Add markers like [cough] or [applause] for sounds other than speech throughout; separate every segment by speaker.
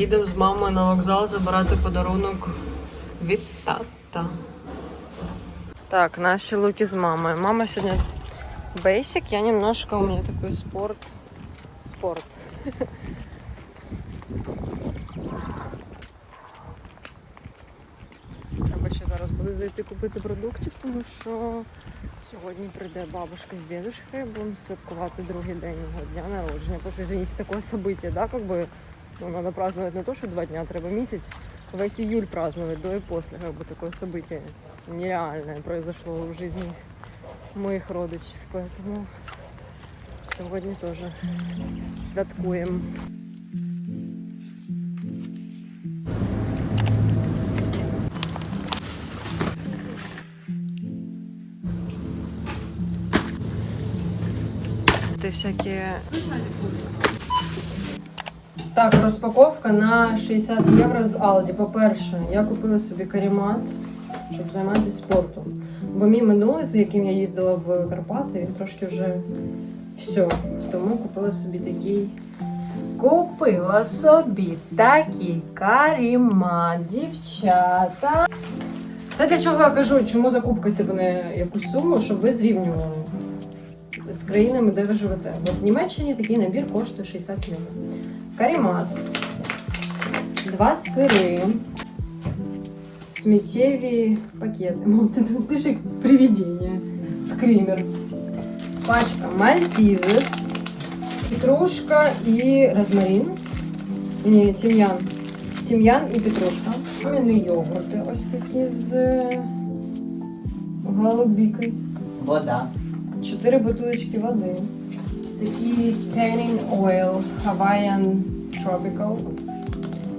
Speaker 1: їдемо з мамою на вокзал забирати подарунок від тата. Так, наші луки з мамою. Мама сьогодні basic, я немножко, у меня такой спорт. Спорт. Треба ще зараз буде зайти купити продуктів, тому що сьогодні прийде бабушка з дедушкою, будемо святкувати другий день його дня народження. Тому що, извините, таке событие, да, как ну, надо праздновать не то, що два дня, треба місяць, весь июль праздновать, до и после, как бы такое событие нереальное произошло в жизни моїх родичів, поэтому сьогодні теж святкуємо. Ти всякі. так, розпаковка на 60 євро з Aldi. По-перше, я купила собі карімат, щоб займатися спортом. Бо мій минулий, з яким я їздила в Карпати, він трошки вже все. Тому купила собі такий. Купила собі такий карімат, дівчата. Це для чого я кажу, чому закупкайте мене якусь суму, щоб ви зрівнювали з країнами, де ви живете. От в Німеччині такий набір коштує 60 євро. Карімат, два сири, сміттєві пакети. Мам, ти там слышиш. Скример. Пачка Мальтізес, петрушка і розмарин. Ні, тім'ян. Тім'ян і петрушка. Маміни йогурти ось такі з голубікою.
Speaker 2: Вода.
Speaker 1: Чотири бутилочки води. Ось такі tanning oil Hawaiian Tropical.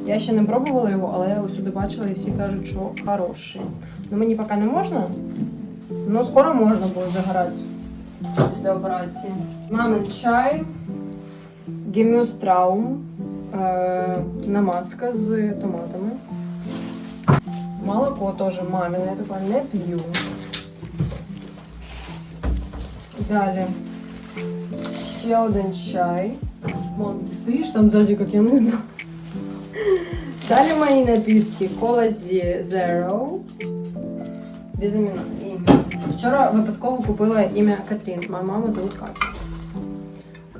Speaker 1: Я ще не пробувала його, але я усюди бачила і всі кажуть, що хороший. Ну мені поки не можна. Ну скоро можна буде загорати після операції. Мамин чай, Gemüstraum, е, намазка з томатами. Молоко теж мамине, я таке не п'ю. Далі. Ще один чай. Мам, ти стоїш там ззаді, як я не знаю. Далі мої напітки. Кола Zero. Без імена. Вчора випадково купила ім'я Катрін. Моя мама зовут Катя.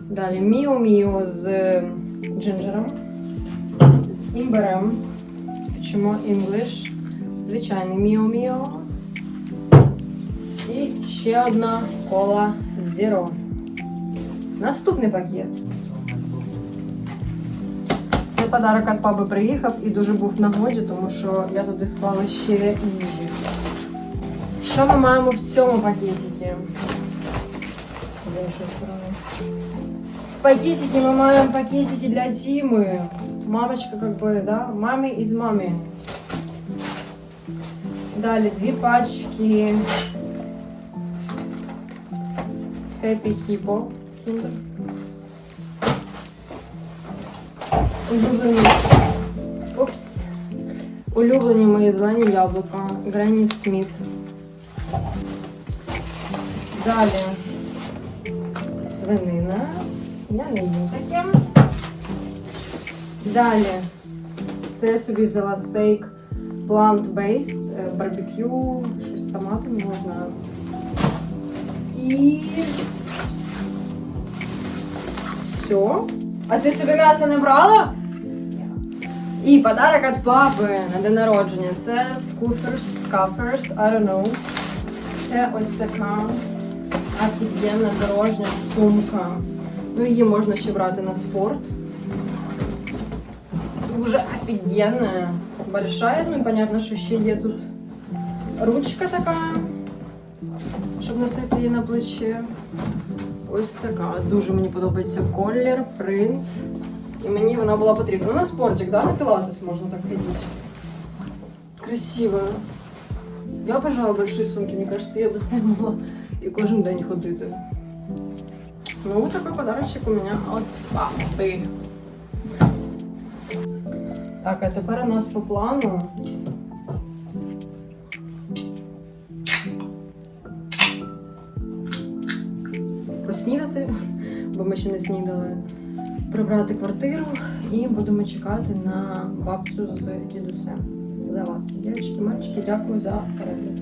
Speaker 1: Далі Міо Міо з джинджером. З імбирем. Вчимо English. Звичайний Міо Міо. І ще одна кола Zero. Наступний пакет. Це подарок від папи приїхав і дуже був в нагоді, тому що я туди склала ще їжі. Що ми маємо в цьому пакетикі? З іншої сторони. В пакетике мы маем пакетики для Тимы. Мамочка как бы, да, маме из мамы. Далее две пачки Happy Hippo Kinder. Улюблені. Упс. Улюблені мої зелені яблука. Гренні Сміт. Далі. Свинина. Я не їм таке. Далі. Це я собі взяла стейк plant-based, е, барбекю, щось з томатами, не знаю. І все. А ти собі м'ясо не брала? І подарок від папи на день народження. Це Scoofers, Scuffers, I don't know. Це ось така офігенна дорожня сумка. Ну, її можна ще брати на спорт. Дуже офігенна. Большая, ну і понятно, що ще є тут ручка така, щоб носити її на плече. Ось така. Дуже мені подобається колір, принт. І мені вона була потрібна. Ну, на спортик, да? на пілатес можна так ходити. Красиво. Я обожаю большие сумки, мне кажется, я бы с и кожен день ходити. Ну, вот такой подарочек у меня от папы. Так, а тепер у нас по плану. Поснідати, [laughs] бо ми ще не снідали. Прибрати квартиру І будемо чекати на бабцю з дідусем. За вас, дівчатки, мальчики, дякую за перегляд.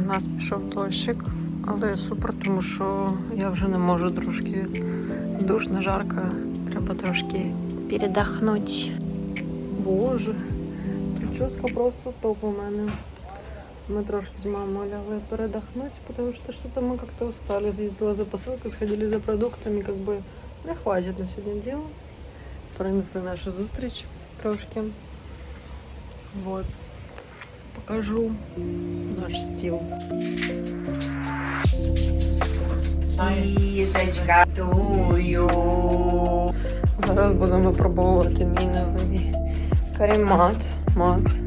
Speaker 1: У нас пішов дощик, але супер, тому що я вже не можу трошки душно, жарко. Треба трошки передохнути. Боже, прическа просто топ у мене. Ми трошки з мамою лягли передохнути, тому що що-то ми як-то устали. З'їздила за посилкою, сходили за продуктами, как би не хватить на сьогодні діло. Перенесли нашу зустріч трошки. Вот. Покажу наш стіл.
Speaker 2: Лізочка, тую.
Speaker 1: Зараз будемо випробовувати мій новий каремат. Мат.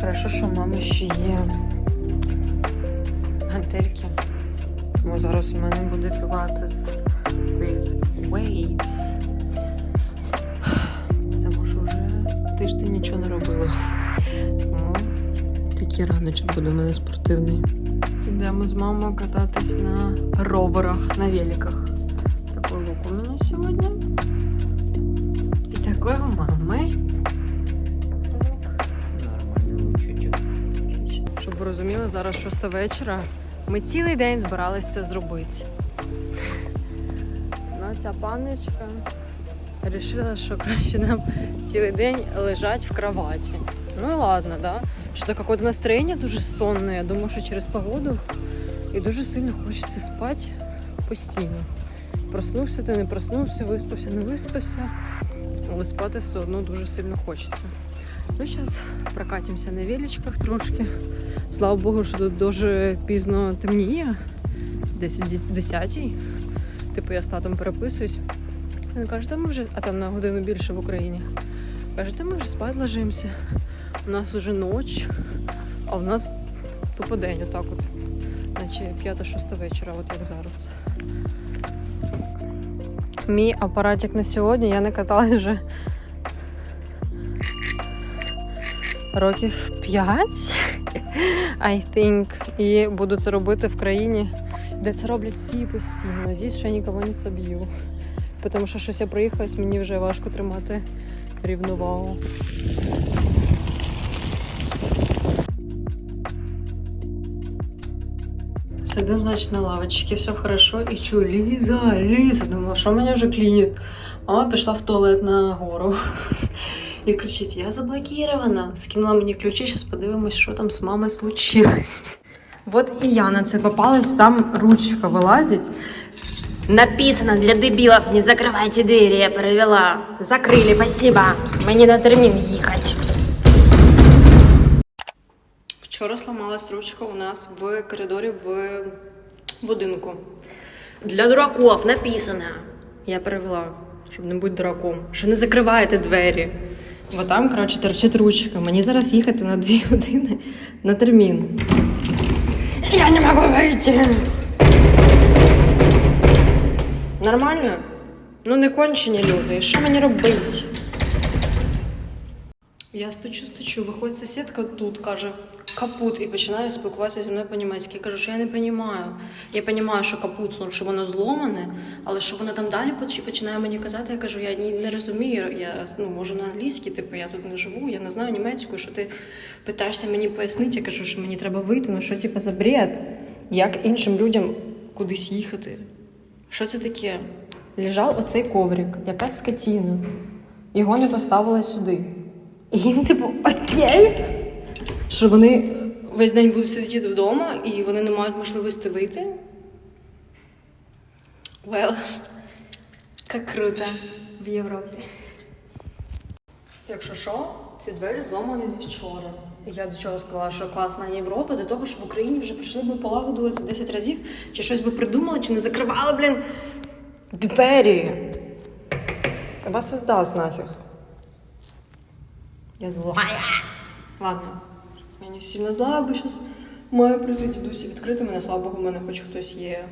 Speaker 1: Хорошо, що в мами ще є гантельки. Тому зараз у мене буде пілатес with weights. Тому що вже тиждень нічого не робила. Тому такий раночок буде у мене спортивний. Йдемо з мамою кататись на роверах, на великах. Такой лук у мене сьогодні. І такої у мами. Розуміли, зараз 6 вечора. Ми цілий день збиралися це зробити. Ну, ця панночка вирішила, що краще нам цілий день лежать в кроваті. Ну і ладно, да. Що то какое-то настроєння дуже сонне. Я думаю, що через погоду і дуже сильно хочеться спати постійно. Проснувся ти, не проснувся, виспався, не виспався. Але спати все одно дуже сильно хочеться. Ну, зараз прокатимося на величках трошки. Слава Богу, що тут дуже пізно темніє, десь о 10 Типу я з татом переписуюсь. Він каже, ми вже, а там на годину більше в Україні. Каже, та ми вже спати ложимося. У нас уже ніч, а в нас тупо день отак от. Наче 5-6 вечора, от як зараз. Мій апаратик на сьогодні я не катала вже років 5, I think. І буду це робити в країні, де це роблять всі постійно. Надіюсь, що я нікого не соб'ю. Тому що щось я проїхалась, мені вже важко тримати рівновагу. Сидим, значить, на лавочці, все хорошо, і чую, Ліза, Ліза, думаю, що мене вже клінить. Мама пішла в туалет на гору. І кричить: Я заблокирована. Скинула мені ключі, зараз подивимось, що там з мамою случилось. Вот і я на це попалась, там ручка вилазить.
Speaker 3: Написано для дебилов, не закрывайте двери, я провела. Закрыли, спасибо. Мені на термін їхати.
Speaker 1: Вчора сломалась ручка у нас в коридорі в будинку.
Speaker 3: Для дураков написано.
Speaker 1: Я перевела, щоб не бути дураком. Що не закриваєте двері. Бо там, коротше, торчить ручка. Мені зараз їхати на дві години на термін.
Speaker 3: Я не могу вийти.
Speaker 1: Нормально? Ну не кончені люди. Що мені робити? Я стучу, стучу, виходить сусідка тут, каже капут і починає спілкуватися зі мною по-німецьки. Я кажу, що я не розумію. Я розумію, що капут, ну, що воно зломане, але що воно там далі починає мені казати, я кажу, я не розумію. Я ну, можу на англійській, типу, я тут не живу, я не знаю німецькою, що ти питаєшся мені пояснити, я кажу, що мені треба вийти. Ну що типу, за бред? Як іншим людям кудись їхати? Що це таке? Лежав оцей коврик, якась скотіна. Його не поставили сюди. І їм, типу, окей. Що вони е, весь день будуть сидіти вдома і вони не мають можливості вийти. Well, як круто в Європі. Якщо що, ці двері зломані зі вчора. Я до чого сказала, що класна Європа, до того, що в Україні вже прийшли би полагодили це 10 разів, чи щось би придумали, чи не закривали, блін, двері. Вас і здасть нафіг. Я зла. Ладно. Не сильно зла, бо зараз маю прийти дідусі відкрити мене. Слава Богу, в мене хоч хтось є,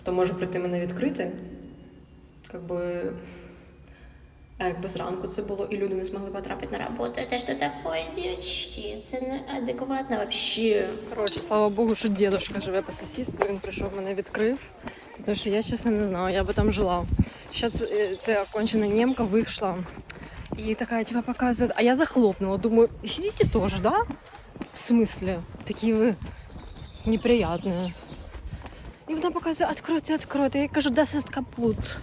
Speaker 1: хто може прийти мене відкрити. Якби. Якби зранку це було, і люди не змогли потрапити на роботу.
Speaker 3: Это что такое, девочки? Це неадекватно вообще.
Speaker 1: Коротше, слава Богу, що дідусь живе по сусідству, він прийшов мене відкрив. Тому що я, чесно, не знаю, я би там жила. Сейчас ця кончена немка вийшла і така типа показує, а я захлопнула. Думаю, сидите тоже, да? В смысле? Такі ви неприятні. І вона показує, откройте, откройте. Я кажу, das ist капут.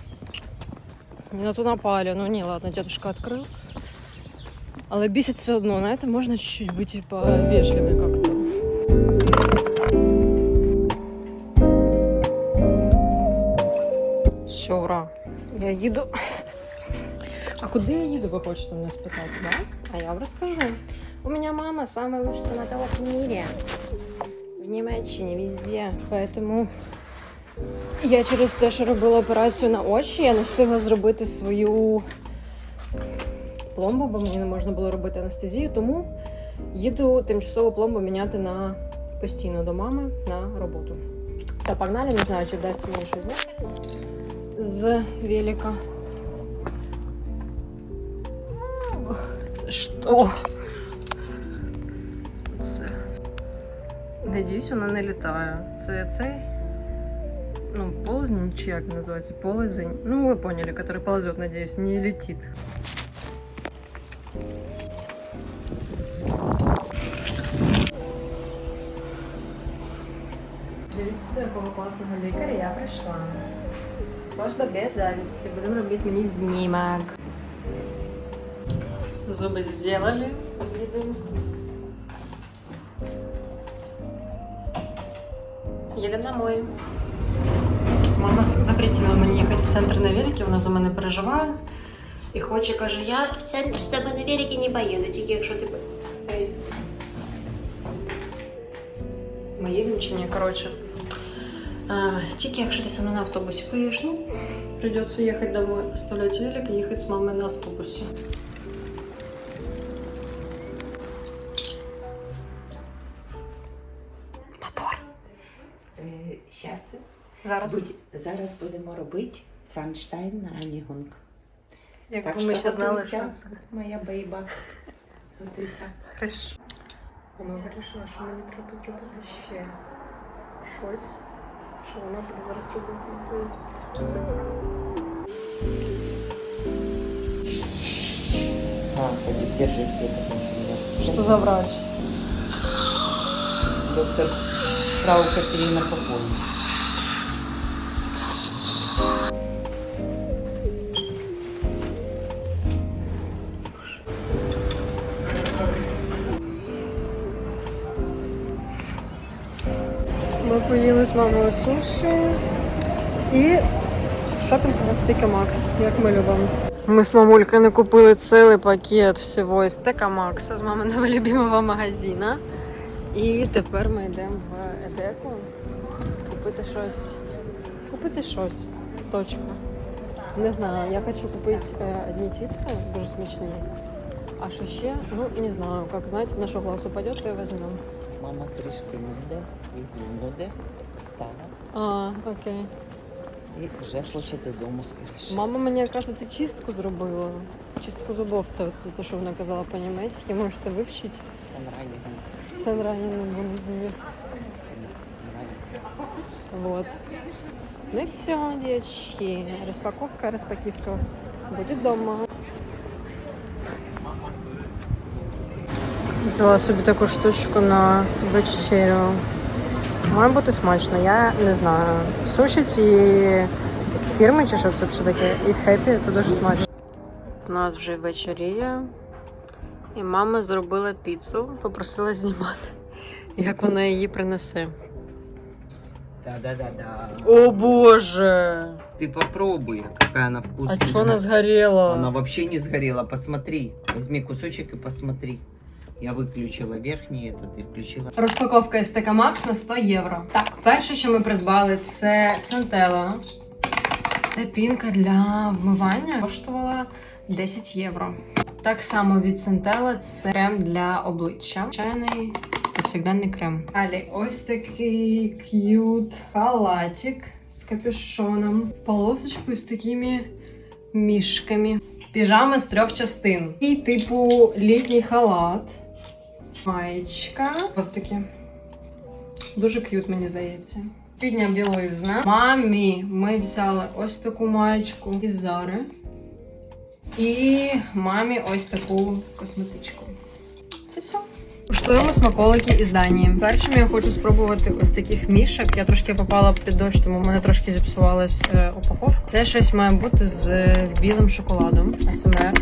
Speaker 1: Не на ту напали. Ну ні, ладно, дедушка відкрив. Але бісить все одно, знаєте, можна чуть-чуть бути типа вежливі как-то. Все, ура. Я їду. А куди я їду, ви хочете мене спитати, да? А я вам розкажу. У меня мама самый лучший стоматолог в мире. В Німеччині, везде. Поэтому я через те, що робила операцію на очі, я не встигла зробити свою пломбу, бо мені не можна було робити анестезію, тому їду тимчасово пломбу міняти на постійно до мами на роботу. Все, погнали, не знаю, чи вдасться мені щось зняти з велика. Це що? Надіюсь, вона не літає. Це цей. Ну, полозень, чи як він називається? Полозень. Ну, ви поняли, который ползет, надеюсь, не летит. Дивіться, до якого класного лікаря я прийшла. Просто без зависти. Будемо робити мені знімок. Зуби зробили. Їдемо. Їдемо домой. Мама запретила мені їхати в центр на велике, вона за мене переживає. І хоче, каже, я
Speaker 3: В центр з тобою на великі не поїду, тільки якщо ти...
Speaker 1: Ми їдемо чи ні? Коротше. А, тільки якщо ти со мною на автобусі поїдеш, ну, придется їхати домой, оставляти велик і їхати з мамою на автобусі.
Speaker 2: Зараз.
Speaker 1: зараз
Speaker 2: будемо робити Санштайн на Анігунг.
Speaker 1: Як би ми ще знали, що це.
Speaker 2: моя бейба. Готуйся.
Speaker 1: Хорошо. Ми вирішили, що мені треба зробити ще щось, що вона буде зараз робити.
Speaker 2: Держи.
Speaker 1: Що за врач?
Speaker 2: Доктор Фрау Катерина Попова.
Speaker 1: З мамою суші і шопінг на Стика Макс, як ми любимо. Ми з мамулькою не купили цілий пакет всього із Стека Макса з маминого [laughs] любимого магазина. І тепер ми йдемо в Едеку купити щось. Купити щось. Точка. Не знаю, я хочу купити е, одні чіпси, дуже смачні. А що ще? Ну, не знаю, як знаєте, на що глаз упаде, то і візьмемо.
Speaker 2: Мама трішки нуде, і нуде, встала
Speaker 1: А, окей.
Speaker 2: і вже хоче додому скоріше.
Speaker 1: Мама мені якраз оце чистку зробила. Чистку зубов, це, це те, що вона казала по-німецьки, можете вивчити.
Speaker 2: Це нравится.
Speaker 1: Це нравится. Вот. Ну все, девочки. Распаковка, распакивка будет дома. Взяла собі таку штучку на вечерю. Має бути смачно, я не знаю. Суші цієї фірми чи що це все таке? Eat Happy, це дуже смачно. У нас вже вечеріє. І мама зробила піцу, попросила знімати, як вона її принесе.
Speaker 2: Да-да-да-да.
Speaker 1: О боже!
Speaker 2: Ты попробуй, какая она
Speaker 1: А
Speaker 2: вкусная.
Speaker 1: что она сгорела?
Speaker 2: Она вообще не сгорела, посмотри. Возьми кусочек и посмотри. Я выключила верхний этот и включила.
Speaker 1: Розпаковка Тека Макс на 100 євро. Так, перше, що ми придбали, це Центела. Це пінка для вмивання. Коштувала 10 євро. Так само від Центела це крем для обличчя. Чайний повсякденний крем. Далі ось такий к'ют халатик з капюшоном. Полосочку з такими мішками. Піжама з трьох частин. І типу літній халат. Маєчка. Таке. Дуже к'ют, мені здається. Спідня білизна. Мамі ми взяли ось таку маєчку із Зари. І мамі ось таку косметичку. Це все. Куштуємо смаколики із Данії. Першим я хочу спробувати ось таких мішок. Я трошки попала під дощ, тому в мене трошки зіпсувалась е, упаковка. Це щось має бути з е, білим шоколадом. АСМР.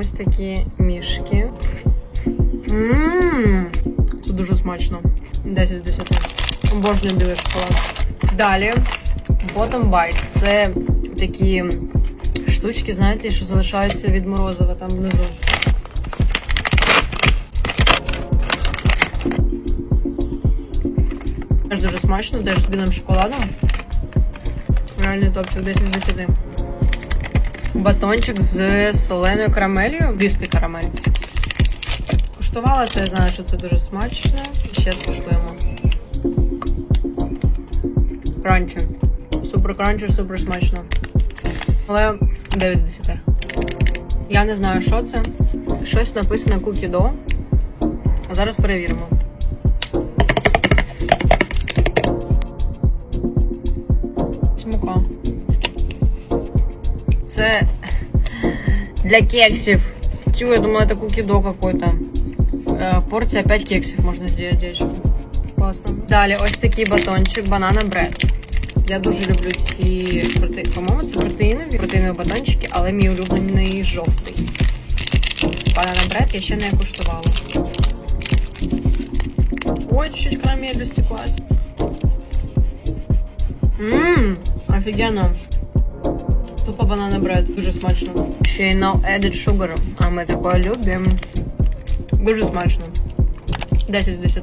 Speaker 1: Ось такі мішки. Ммм, це дуже смачно. 10 з 10. Обожнюю білий шоколад. Далі Bottom Bite. Це такі штучки, знаєте, що залишаються від морозива там внизу. Теж дуже смачно, теж з білим шоколадом. Реальний топчик 10 з 10. Батончик з соленою карамелью, біспі карамель. Куштувала це, я знаю, що це дуже смачно. І Ще скуштуємо. Кранчі. Супер кранчі, супер смачно. Але 9 з 10. Я не знаю, що це. Щось написано кукідо. А зараз перевіримо. Для кексів. Тю, я думала, это кукидо какой-то. Э, порция 5 кексів можна зробити, девочки. Класно. Далі ось такий батончик, банана бред. Я дуже люблю ці проте... по-моєму, це протеїнові, протеїнові батончики, але мій улюблений жовтий. Банана бред я ще не куштувала. Ой, чуть-чуть карамель стеклась. Ммм, офігенно. Тупо банана бред, дуже смачно. Ще й no added sugar, а ми таке любимо. Дуже смачно. 10 з 10.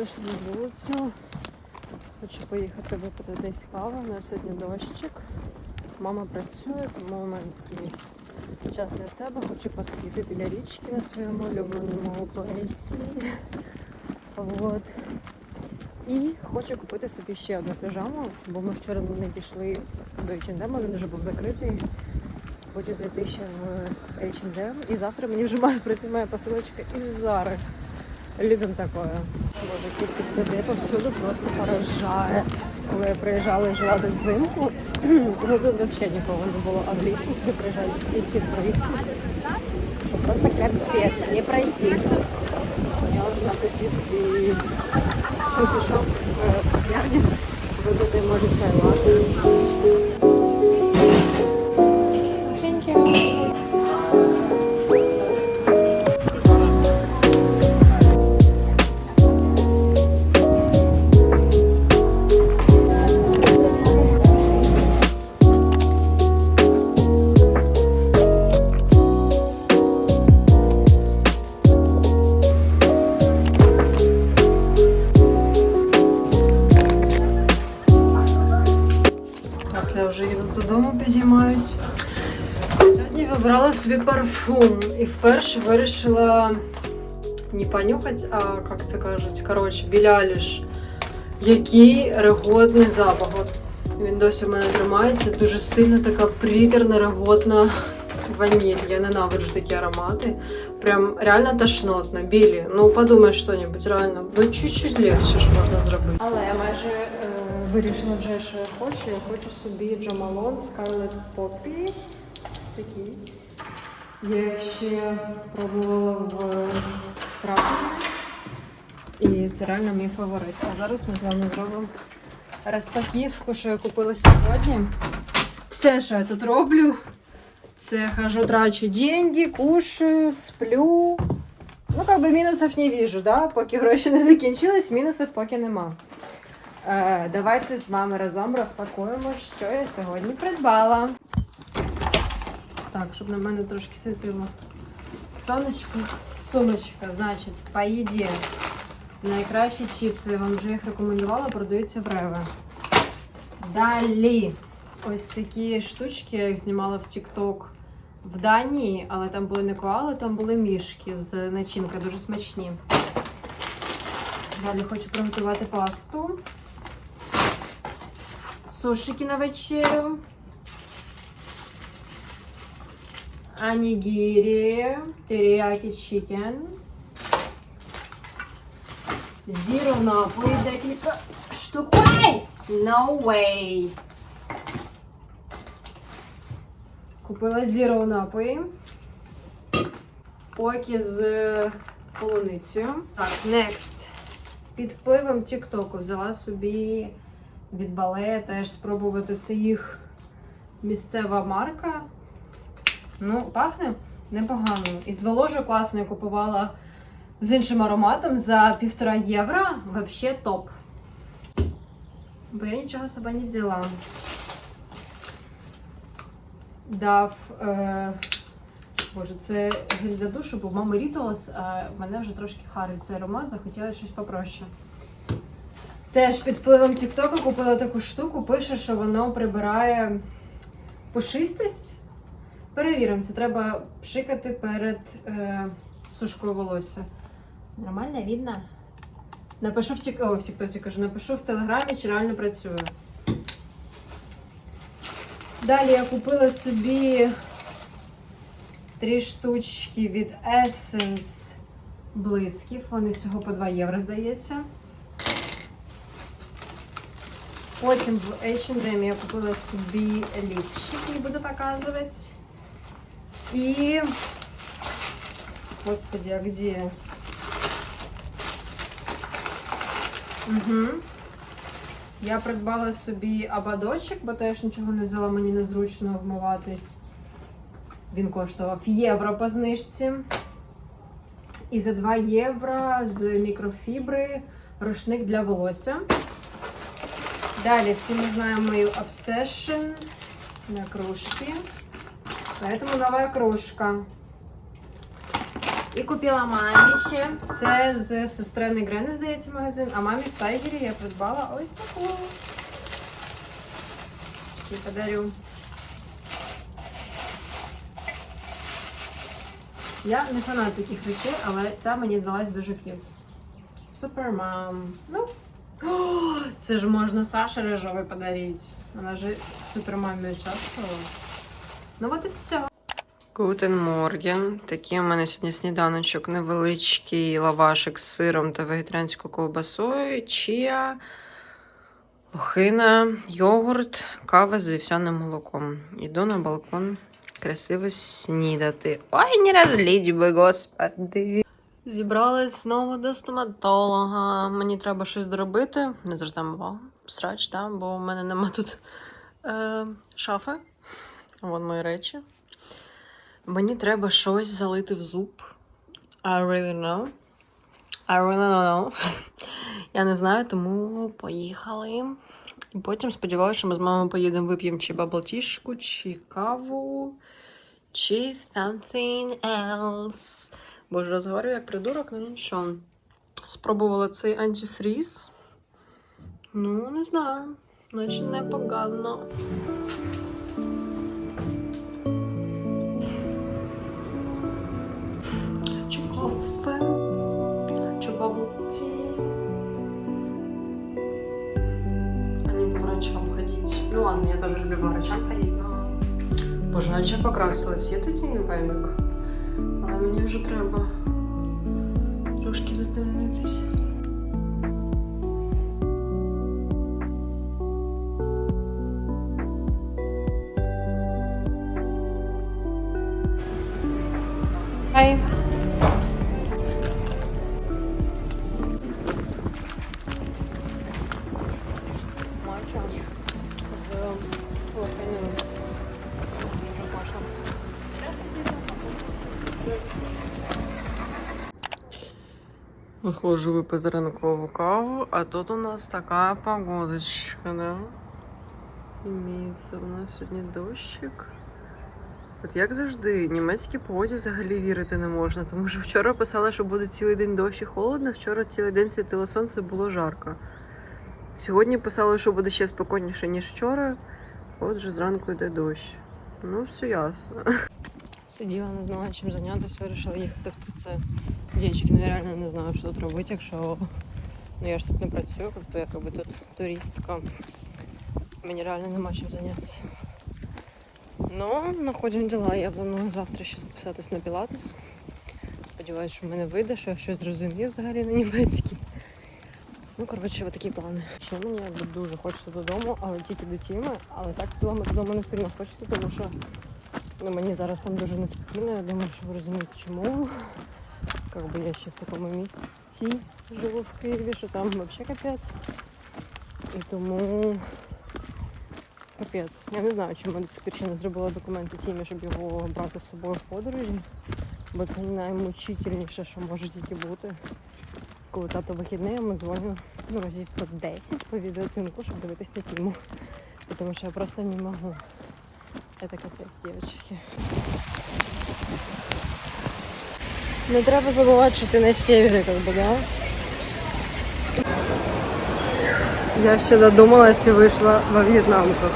Speaker 1: Вийшла на вулицю. Хочу поїхати випити десь каву. Нас сьогодні дощик. Мама працює, тому у мене такий час для себе. Хочу посидіти біля річки на своєму улюбленому поесі. От. І хочу купити собі ще одну піжаму, бо ми вчора не пішли до H&M, він вже був закритий. Хочу зайти ще в H&M. І завтра мені вже має прийти моя посилочка із Зари. Любим такое. Боже, кількість людей повсюду просто поражає. Коли я приїжджала і жила тут взимку, [clears throat] ну тут взагалі нікого не було, а влітку сюди приїжджає стільки туристів, що просто капець, не пройти. Я наплатив свій кофішоп в кав'ярні, випити може чай лати. Собі парфум і вперше вирішила не понюхати, а як це кажуть, коротше, біляліш. Який реготний запах. От він досі в мене тримається. Дуже сильна така приторна, реготна ваніль. Я ненавиджу такі аромати. Прям реально тошнотно, білі. Ну, подумай що-небудь, реально. Ну, чуть-чуть легше ж можна зробити. Але я майже е, вирішила вже, що я хочу. Я хочу собі Джамалон Scarlet Poppy. Такий. Я їх ще пробувала в Кракові. І це реально мій фаворит. А зараз ми з вами зробимо розпаківку, що я купила сьогодні. Все, що я тут роблю, це хожу, трачу деньги, кушаю, сплю. Ну, как бы мінусів не вижу, да? Поки гроші не закінчились, мінусів поки нема. Е, давайте з вами разом розпакуємо, що я сьогодні придбала. Так, щоб на мене трошки світило сонечко, сумочка, значить, по їді. Найкращі чіпси, я вам вже їх рекомендувала, продаються в Реве. Далі. Ось такі штучки, я їх знімала в TikTok в Данії, але там були не коали, там були мішки з начинкою, дуже смачні. Далі хочу приготувати пасту. Сушики на вечерю. Анігірі, теріякі чікен. Зіро напої декілька штук. Ой! No way! Купила зіро напої. Окі з полуницею. Так, next. Під впливом Тіктоку взяла собі від бале теж спробувати. Це їх місцева марка. Ну, пахне непогано. І зволожу класно я купувала з іншим ароматом за півтора євро. Вообще топ. Бо я нічого себе не взяла. Дав. Е... Боже, це гель для душу, бо в мами Рітолос, а мене вже трошки харить цей аромат, захотіла щось попроще. Теж під впливом Тіктоку купила таку штуку, пише, що воно прибирає пушистость. Перевіримо, це треба пшикати перед е, сушкою волосся. Нормально видно? Напишу в тік... О, в Тіктоці кажу, напишу в Телеграмі, чи реально працює. Далі я купила собі три штучки від Essence блисків. Вони всього по 2 євро, здається. Потім в H&M я купила собі ліпчик, не буду показувати. І... Господи, а где? Угу. Я придбала собі ободочок, бо теж нічого не взяла, мені незручно вмиватись. Він коштував євро по знижці. І за 2 євро з мікрофібри рушник для волосся. Далі всі ми знаємо мою Obsession на кружки. Поэтому новая кружка. І купила мамі ще. Це з сестри Грени, здається, магазин. А мамі в Тайгері я придбала ось таку. Всі подарю. Я не фанат таких речей, але ця мені здалась дуже к'ют. Супермам. Ну. О, це ж можна Саше Рижовой подарити. Вона же супермамі участвувала. Ну от і все. Гутен Морген. Такий у мене сьогодні сніданочок невеличкий лавашик з сиром та вегетаріанською ковбасою, чия, лохина, йогурт, кава з вівсяним молоком. Іду на балкон красиво снідати. Ой, не розліть би, господи. Зібралась знову до стоматолога. Мені треба щось доробити. Не звертаємо увагу. Срач, там, бо у мене нема тут е, шафи. Вон мої речі. Мені треба щось залити в зуб. I really know. I really know. [laughs] Я не знаю, тому поїхали. І потім сподіваюся, що ми з мамою поїдемо, вип'ємо чи баблтішку, чи каву, чи something else. Боже, розговорю як придурок, ну нічого. Спробувала цей антифріз. Ну, не знаю. Наче непогано. Наче покрасилась. Є такий вайбик? Але мені вже треба Виходжу випити ранкову каву, а тут у нас така погодочка, да? Імеється у нас сьогодні дощик. От як завжди, німецькій погоді взагалі вірити не можна, тому що вчора писали, що буде цілий день дощ і холодно, вчора цілий день світило сонце, було жарко. Сьогодні писали, що буде ще спокійніше, ніж вчора. От вже зранку йде дощ. Ну, все ясно. Сиділа, не знала, чим зайнятися, вирішила їхати в ТЦ. Дівчатки, ну я реально не знаю, що тут робити, якщо ну, я ж тут не працюю, тобто якби тут туристка. Мені реально нема чим зайнятися. Ну, находимо діла. Я планую завтра ще записатись на пілатес. Сподіваюсь, що в мене вийде, що я щось зрозумів взагалі на німецькій. Ну, коротше, такі плани. Ще мені дуже хочеться додому, але тільки до Тіми. Але так в цілому додому не сильно хочеться, тому що ну, мені зараз там дуже неспокійно. Я думаю, що ви розумієте, чому. Как би я ще в такому місці живу в Києві, що там взагалі капець. І тому капець. Я не знаю, чому я не зробила документи Тімі, щоб його брати з собою в подорожі. Бо це наймучительніше, що може тільки бути. Коли тато вихідний, я дзвоню ну, разів по 10 по відеоцінку, щоб дивитись на Тіму. Тому що я просто не можу. Це капець, дівчатки. Не треба забувати, що ти на севері, как бы, да? Я ще додумалась і вийшла во в'єтнамках.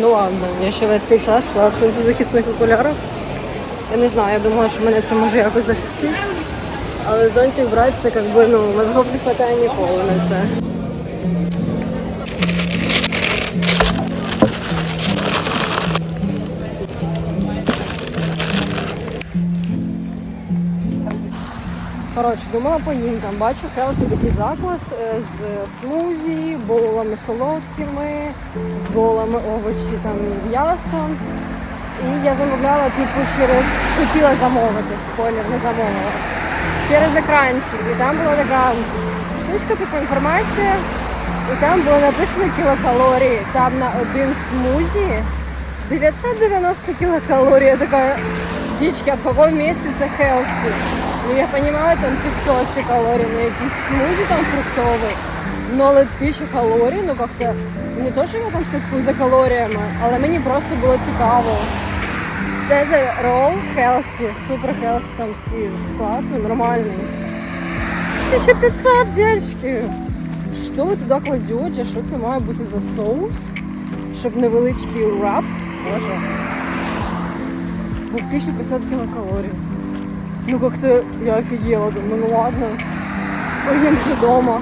Speaker 1: Ну ладно, я ще весь цей час йшла в сонцезахисних окулярах. Я не знаю, я думала, що мене це може якось захистити. Але зонтик брати це как би, ну, мозгов не вистачає ніколи на це. Коротше, думала поїм там. Бачу, Хелсі такий заклад е, з смузі, боулами солодкими, з боулами овочі там м'ясо. І я замовляла, типу, через хотіла замовити, спойлер, не замовила. Через екранчик. І там була така штучка, типу інформація. І там було написано кілокалорії. Там на один смузі 990 килокалорий. Я такая, дички, а в каком месяце Хелси? Ну, я понимаю, там 500 ще калорий на якийсь смузі там фруктовий. Ну, але 1000 калорій, ну как-то не то, що я там слідкую за калоріями, але мені просто було цікаво. Це за ролл Хелсі, супер Хелсі, там такий склад, ну, нормальний. 1500, девочки. Що ви туди кладете? Що це має бути за соус? Щоб невеличкий раб. Боже. Був 1500 килокалорий. Ну как-то я офигела, думаю, ну ладно. Поїм вже дома.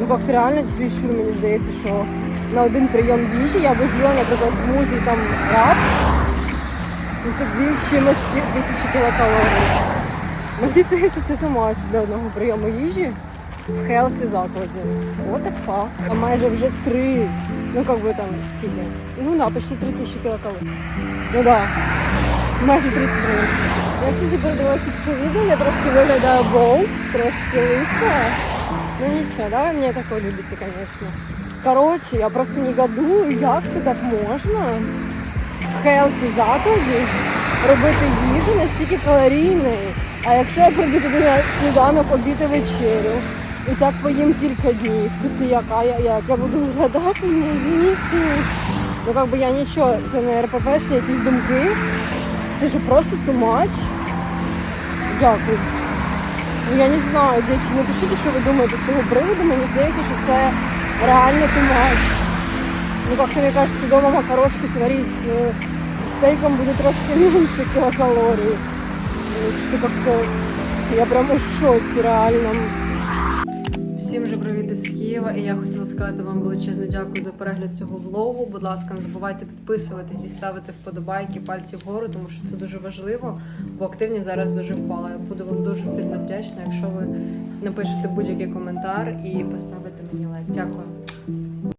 Speaker 1: Ну как-то реально чересчур мені здається, що на один прийом їжі я би з'їла, наприклад, смузі там раб. Ну це дві з чимось тисячі кілокалорій. Мені здається, це тумач для одного прийому їжі в Хелсі закладі. What the fuck? А майже вже три. Ну как би там скільки? Ну да, почти три тисячі кілокалорій. Ну да. Майже 33. Я тоді передивилася якщо відео, я трошки виглядаю болт, трошки лиса. Ну нічого, да, ви мене любите, конечно. Короче, я просто негодую, як це так можна в Хелсі закладі робити їжу настільки калорійної. А якщо я прийду туди на сніданок, обід вечерю, і так поїм кілька днів, то це яка я, як я буду виглядати, ну, звініть. Ну, как би я нічого, це не РППшні якісь думки. Це ж просто тумач. Якось. Ну я не знаю, дівчатки, напишіть, що ви думаєте з цього приводу. Мені здається, що це реально тумач. Ну, как-то, мне кажется, дома макарошки сварить с э, стейком будет трошки меньше килокалорий. Ну, Что как-то я прям у шоці реально. Всім же привіт із Києва, і я хотіла сказати вам величезне дякую за перегляд цього влогу. Будь ласка, не забувайте підписуватись і ставити вподобайки, пальці вгору, тому що це дуже важливо, бо активність зараз дуже впала. Я буду вам дуже сильно вдячна, якщо ви напишете будь-який коментар і поставите мені лайк. Дякую.